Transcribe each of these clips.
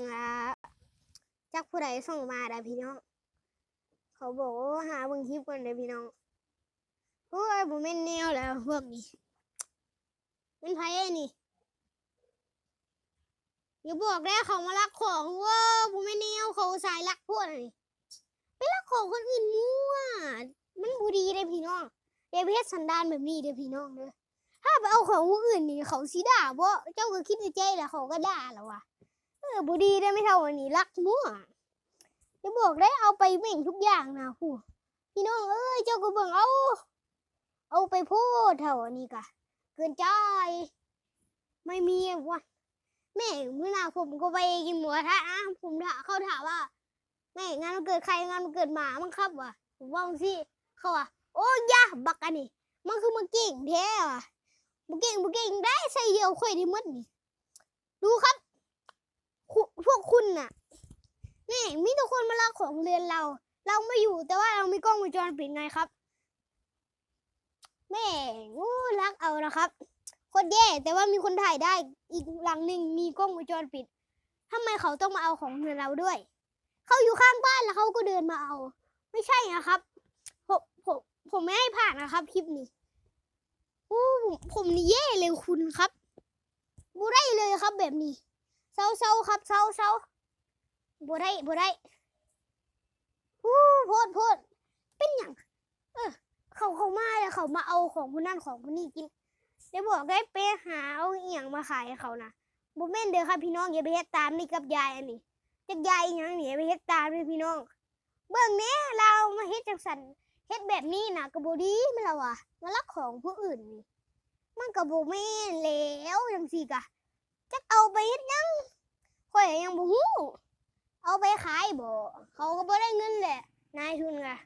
อ่าจากผู้ใดส่งมาได้พี่น้อง เขาบอกว่าหาเบิ่งคลิปก่อนเด้พี่น้องโอ้ยบ่แม่นแนวแล้วพวกนี้เป็นไผไอ้นี่อย่าบอกได้เขามาลักของว้าบ่แม่นแนวเขาสายลักพวกนี่ไปลักของคนอื่นมั่วมันบ่ดีเด้พี่น้องอย่าเฮ็ดสันดานแบบนี้เด้พี่น้องเด้อถ้าไปเอาของผู้อื่นนี่เขาสิด่าบ่เจ้าก็คิดในใจแหละเขาก็ด่าแล้ววะ ออบุดีได้ไม่เท่าวันนี้รักมั่วจะบอกได้เอาไปเม่งทุกอย่างนะผู้พี่น้องเอ้ยเจ้าก็เบิ่งเอา เอาไปพูดเท่าอันนี้กะเกินใจไม่มีวะแม่เมื่อนาผมก็ไปกินหมูกระทะนะผมถามเขาถามว่าแม่งานวันเกิดใครงานวันเกิดหมามั้งครับวะผมว่าสิเขาว่าโอ้ยะบักอันนี้มันคือมันเก่งแท้ว่ะมันเก่งมันเก่งได้ใส่เดียวค่อยได้มดนี่ดูครับ ณน่ะ นี่มีทุกคนมาลักของเรือนเรา เราไม่อยู่แต่ว่าเรามีกล้องวงจรปิดไงครับ แม่งูรักเอานะครับคนแย่แต่ว่ามีคนถ่ายได้อีกหลังหนึ่งมีกล้องวงจรปิดทำไมเขาต้องมาเอาของเรือนเราด้วย เขาอยู่ข้างบ้านแล้วเขาก็เดินมาเอา ไม่ใช่นะครับผมผมผมไม่ให้ผ่านนะครับ คลิปนี้โอ้ผมผมนี่แย่เลยคุณครับบูได้เลยครับแบบนี้เศร้าเศร้าครับเศร้าเศร้า บ่ได้บ่ได้ฮู้โพดโพดเป็นหยังเออ เขาเขามาแล้วเขามาเอาของผู้นั่นของผู้นี่กินเดี๋ยวบอกได้ไปหาเอาอหย่างมาขายให้เขานะบ่แม่นเด้อครับพี่น้องอย่าไปเฮ็ดตามนี่กับยายอันนี้จักยายอหยังนี่อย่าไปเฮ็ดตามเลยพี่น้อง เบิ่งแหน่เรามาเฮ็ดจังสันเฮ็ดแบบนี้นะก็บ่ดีแม่ละวะมาลักของผู้อื่นนี่มันก็บ่แม่นแล้วจังซี่กะจักเอาไปเฮ็ดยังข่อยยังบ่ฮู้ เอาไปขายบ่เขาก็บ่ได้เงินแหละ นายทุนกะ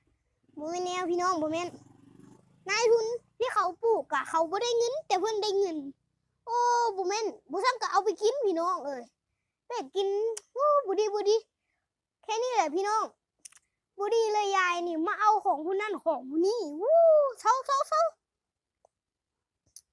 บ่แม่นแนวพี่น้องบ่แม่นนายทุนที่เขาปลูกกะ เขาบ่ได้เงิน แต่เพิ่นได้เงิน โอ้บ่แม่นบ่ซ้ำก็เอาไปกินพี่น้องเอ้ยเป็ดกินโอ้บ่ดีบ่ดีแค่นี้แหละพี่น้องบ่ดีเลยยายนี่มาเอาของผู้นั่นของผู้นี่วู้เซาเซาเซา